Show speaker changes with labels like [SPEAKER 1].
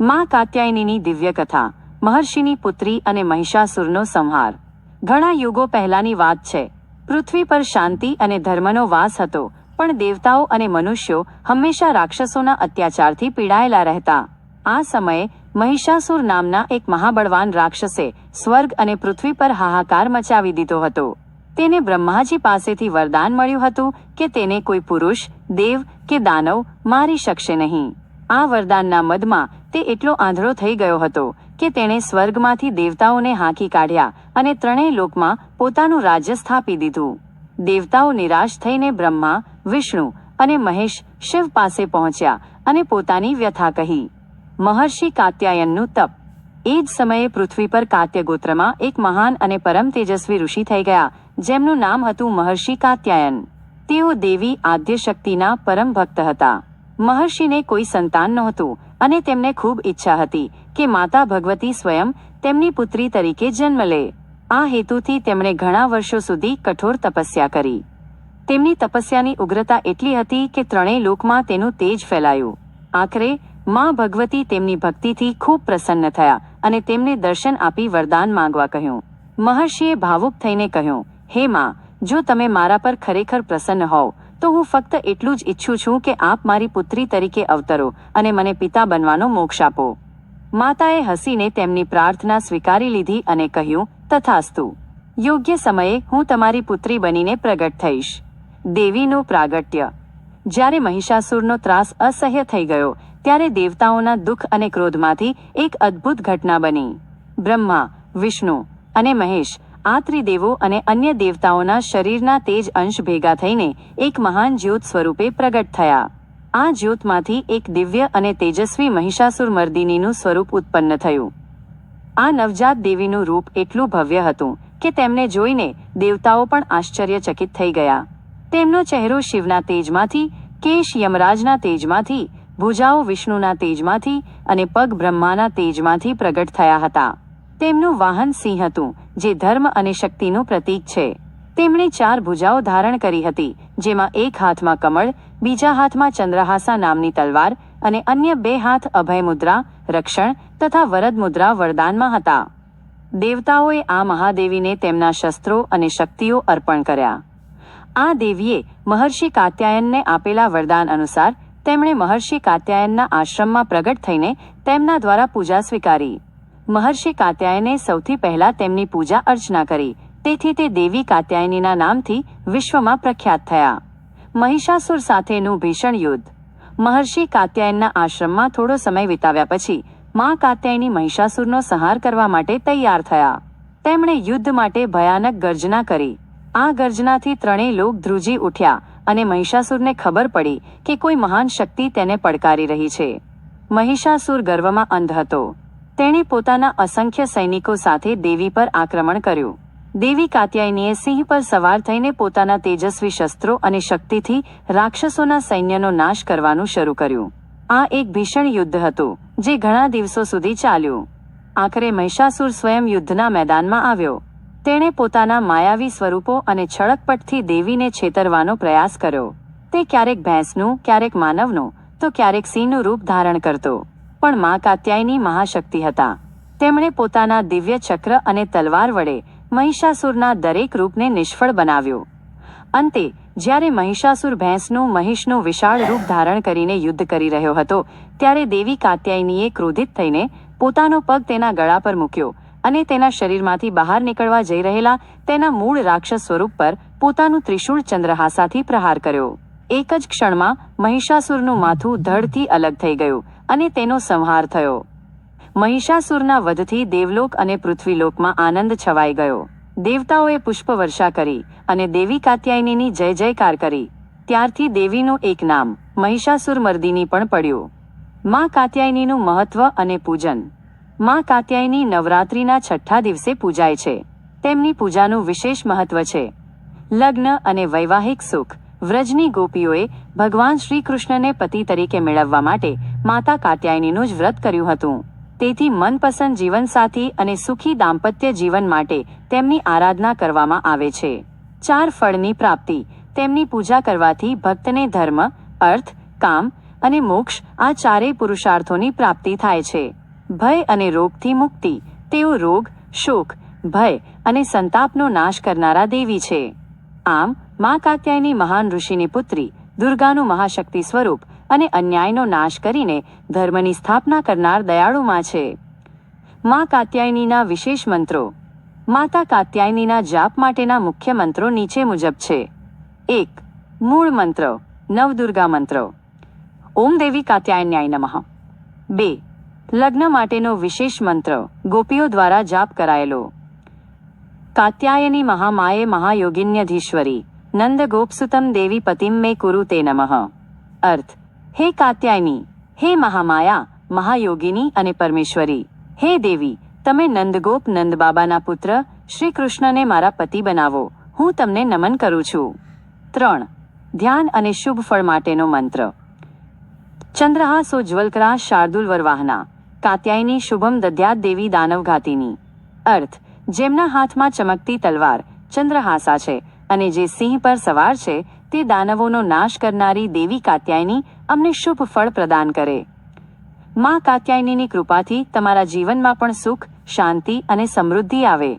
[SPEAKER 1] માં કાત્યાયનીની દિવ્ય કથા મહર્ષિની પુત્રી અને મહિષાસુરનો સંહાર. ઘણા યુગો પહેલાની વાત છે. પૃથ્વી પર શાંતિ અને ધર્મનો વાસ હતો, પણ દેવતાઓ અને મનુષ્યો હંમેશા રાક્ષસોના અત્યાચારથી પીડાયેલા રહેતા. આ સમયે મહિષાસુર નામના એક મહાબળવાન રાક્ષસે સ્વર્ગ અને પૃથ્વી પર હાહાકાર મચાવી દીધો હતો. તેને બ્રહ્માજી પાસેથી વરદાન મળ્યું હતું કે તેને કોઈ પુરુષ, દેવ કે દાનવ મારી શકશે નહીં. આ વરદાનના મદમાં તે એટલો આંધળો થઈ ગયો હતો કે તેણે સ્વર્ગમાંથી દેવતાઓને હાંકી કાઢ્યા અને ત્રણેય લોકમાં પોતાનું રાજ્ય સ્થાપી દીધું. દેવતાઓ નિરાશ થઈને બ્રહ્મા, વિષ્ણુ અને મહેશ શિવ પાસે પહોંચ્યા અને પોતાની વ્યથા કહી. મહર્ષિ કાત્યાયનનું તપ. એ જ સમયે પૃથ્વી પર કાત્ય ગોત્રમાં એક મહાન અને પરમ તેજસ્વી ઋષિ થઈ ગયા, જેમનું નામ હતું મહર્ષિ કાત્યાયન. તેઓ દેવી આદ્યશક્તિના પરમ ભક્ત હતા. મહર્ષિને કોઈ સંતાન નહોતું અને તેમને ખૂબ ઈચ્છા હતી કે માતા ભગવતી સ્વયં તેમની પુત્રી તરીકે જન્મ લે. આ હેતુથી તેમણે ઘણા વર્ષો સુધી કઠોર તપસ્યા કરી. તેમની તપસ્યાની ઉગ્રતા એટલી હતી કે ત્રણેય લોકમાં તેનું તેજ ફેલાયું. આખરે, માં ભગવતી તેમની ભક્તિથી ખૂબ પ્રસન્ન થયા અને તેમને દર્શન આપી વરદાન માંગવા કહ્યું. મહર્ષિએ ભાવુક થઈને કહ્યું, હે માં, જો તમે મારા પર ખરેખર પ્રસન્ન હોવ તો હું ફક્ત એટલું જ ઈચ્છું છું કે આપ મારી પુત્રી તરીકે અવતરો અને મને પિતા બનવાનો મોક્ષ આપો. માતાએ હસીને તેમની પ્રાર્થના સ્વીકારી લીધી અને કહ્યું, તથાસ્તુ. યોગ્ય સમયે હું તમારી પુત્રી બનીને પ્રગટ થઈશ. દેવીનું પ્રાગટ્ય. જ્યારે મહિષાસુરનો ત્રાસ અસહ્ય થઈ ગયો, ત્યારે દેવતાઓના દુઃખ અને ક્રોધમાંથી એક અદ્ભુત ઘટના બની. બ્રહ્મા, વિષ્ણુ અને મહેશ આ ત્રિદેવો અને અન્ય દેવતાઓના શરીરના તેજ અંશ ભેગા થઈને એક મહાન જ્યોત સ્વરૂપે પ્રગટ થયા. આ જ્યોતમાંથી એક દિવ્ય અને તેજસ્વી મહિષાસુર મર્દિનીનું સ્વરૂપ ઉત્પન્ન થયું. આ નવજાત દેવીનું રૂપ એટલું ભવ્ય હતું કે તેમને જોઈને દેવતાઓ પણ આશ્ચર્યચકિત થઈ ગયા. તેમનો ચહેરો શિવના તેજમાંથી, કેશ યમરાજના તેજમાંથી, ભુજાઓ વિષ્ણુના તેજમાંથી અને પગ બ્રહ્માના તેજમાંથી પ્રગટ થયા હતા. તેમનું વાહન સિંહ હતું, જે ધર્મ અને શક્તિનું પ્રતીક છે. તેમણે ચાર ભુજાઓ ધારણ કરી હતી, જેમાં એક હાથમાં કમળ, બીજા હાથમાં ચંદ્રહાસા નામની તલવાર અને અન્ય બે હાથ અભય મુદ્રા, રક્ષણ તથા વરદ મુદ્રા વરદાનમાં હતા. દેવતાઓએ આ મહાદેવીને તેમના શસ્ત્રો અને શક્તિઓ અર્પણ કર્યા. આ દેવીએ મહર્ષિ કાત્યાયનને આપેલા વરદાન અનુસાર તેમણે મહર્ષિ કાત્યાયનના આશ્રમમાં પ્રગટ થઈને તેમના દ્વારા પૂજા સ્વીકારી. મહર્ષિ કાત્યાયને સૌથી પહેલા તેમની પૂજા અર્ચના કરી. તેથી તે દેવી કાત્યાયનીના નામથી વિશ્વમાં પ્રખ્યાત થયા. મહિષાસુર સાથેનું ભીષણ યુદ્ધ. મહર્ષિ કાત્યાયનના આશ્રમમાં થોડો સમય વિતાવ્યા પછી, મા કાત્યાયની મહિષાસુરનો સંહાર કરવા માટે તૈયાર થયા. તેમણે યુદ્ધ માટે ભયાનક ગર્જના કરી. આ ગર્જનાથી ત્રણેય લોક ધ્રુજી ઉઠ્યા અને મહિષાસુરને ખબર પડી કે કોઈ મહાન શક્તિ તેને પડકારી રહી છે. મહિષાસુર ગર્વમાં અંધ હતો. તેણે પોતાના અસંખ્ય સૈનિકો સાથે દેવી પર આક્રમણ કર્યું. દેવી કાત્યાયનીએ સિંહ પર સવાર થઈને પોતાના તેજસ્વી શસ્ત્રો અને શક્તિથી રાક્ષસોના સૈન્યનો નાશ કરવાનું શરૂ કર્યું. આ એક ભીષણ યુદ્ધ હતું, જે ઘણા દિવસો સુધી ચાલ્યું. આખરે મહિષાસુર સ્વયં યુદ્ધના મેદાનમાં આવ્યો. તેણે પોતાના માયાવી સ્વરૂપો અને છળકપટથી દેવીને છેતરવાનો પ્રયાસ કર્યો. તે ક્યારેક ભેંસનું, ક્યારેક માનવનું, તો ક્યારેક સિંહનું રૂપ ધારણ કરતો. પણ મા કાત્યાયની મહાશક્તિ હતા. તેમણે પોતાના દિવ્ય ચક્ર અને તલવાર વડે મહિષાસુરના દરેક રૂપને નિષ્ફળ બનાવ્યો. અંતે, જ્યારે મહિષાસુર ભેંસનું મહિષનું વિશાળ રૂપ ધારણ કરીને યુદ્ધ કરી રહ્યો હતો, ત્યારે દેવી કાત્યાયનીએ ક્રોધિત થઈને પોતાનો પગ તેના ગળા પર મૂક્યો અને તેના શરીરમાંથી બહાર નીકળવા જઈ રહેલા તેના મૂળ રાક્ષસ સ્વરૂપ પર પોતાનું ત્રિશૂળ ચંદ્રહાસાથી પ્રહાર કર્યો. એક જ ક્ષણમાં મહિષાસુરનું માથું ધડથી અલગ થઈ ગયું અને તેનો સંહાર થયો. મહિષાસુરના વધથી દેવલોક અને પૃથ્વીલોકમાં આનંદ છવાઈ ગયો. દેવતાઓએ પુષ્પવર્ષા કરી અને દેવી કાત્યાયનીની જય જયકાર કરી. ત્યારથી દેવીનું એક નામ મહિષાસુર મર્દિની પણ પડ્યું. માં કાત્યાયનીનું મહત્વ અને પૂજન. માં કાત્યાયની નવરાત્રિના છઠ્ઠા દિવસે પૂજાય છે. તેમની પૂજાનું વિશેષ મહત્વ છે. લગ્ન અને વૈવાહિક સુખ વ્રજની ગોપીઓએ ભગવાન શ્રી કૃષ્ણને પતિ તરીકે મેળવવા માટે માતા કાત્યાયનીનું જ વ્રત કર્યું હતું. તેથી મનપસંદ જીવનસાથી અને સુખી દાંપત્ય જીવન માટે તેમની આરાધના કરવામાં આવે છે. ચાર ફળની પ્રાપ્તિ. તેમની પૂજા કરવાથી ભક્તને ધર્મ, અર્થ, કામ અને મોક્ષ આ ચારેય પુરુષાર્થોની પ્રાપ્તિ થાય છે. ભય અને રોગથી મુક્તિ. તેઓ રોગ, શોક, ભય અને સંતાપનો નાશ કરનારા દેવી છે. આમ મા કાત્યાયની મહાન ઋષિની પુત્રી, દુર્ગાનું મહાશક્તિ સ્વરૂપ અને અન્યાયનો નાશ કરીને ધર્મની સ્થાપના કરનાર દયાળુમાં છે. મા કાત્યાયનીના વિશેષ મંત્રો. માતા કાત્યાયનીના જાપ માટેના મુખ્ય મંત્રો નીચે મુજબ છે. એક, મૂળ મંત્ર, નવદુર્ગા મંત્ર. ઓમ દેવી કાત્યાયન્યાય નમઃ. બે, લગ્ન માટેનો વિશેષ મંત્ર, ગોપીઓ દ્વારા જાપ કરાયેલો. કાત્યાયની મહામાએ મહાયોગિન્યધીશ્વરી. નંદ ગોપસુતમ દેવી પતિમ મે કુરુ તે નમઃ અર્થ હે કાત્યાયની હે મહામાયા મહાયોગિની અને પરમેશ્વરી હે દેવી તમે નંદગોપ નંદબાબાના પુત્ર શ્રી કૃષ્ણને મારા પતિ બનાવો હું તમને નમન કરું છું. ત્રણ, ધ્યાન અને શુભ ફળ માટેનો મંત્ર. ચંદ્રહાસો જ્વલકરા શાર્દુલ વરવાહના. કાત્યાયની શુભમ દદ્યાત દેવી દાનવઘાતીની. અર્થ, જેમના હાથમાં ચમકતી તલવાર ચંદ્રહાસા છે અને જે સિંહ પર સવાર છે, તે દાનવોનો નાશ કરનારી દેવી કાત્યાયની અમને શુભ ફળ પ્રદાન કરે. માં કાત્યાયનીની કૃપાથી તમારા જીવનમાં પણ સુખ, શાંતિ અને સમૃદ્ધિ આવે.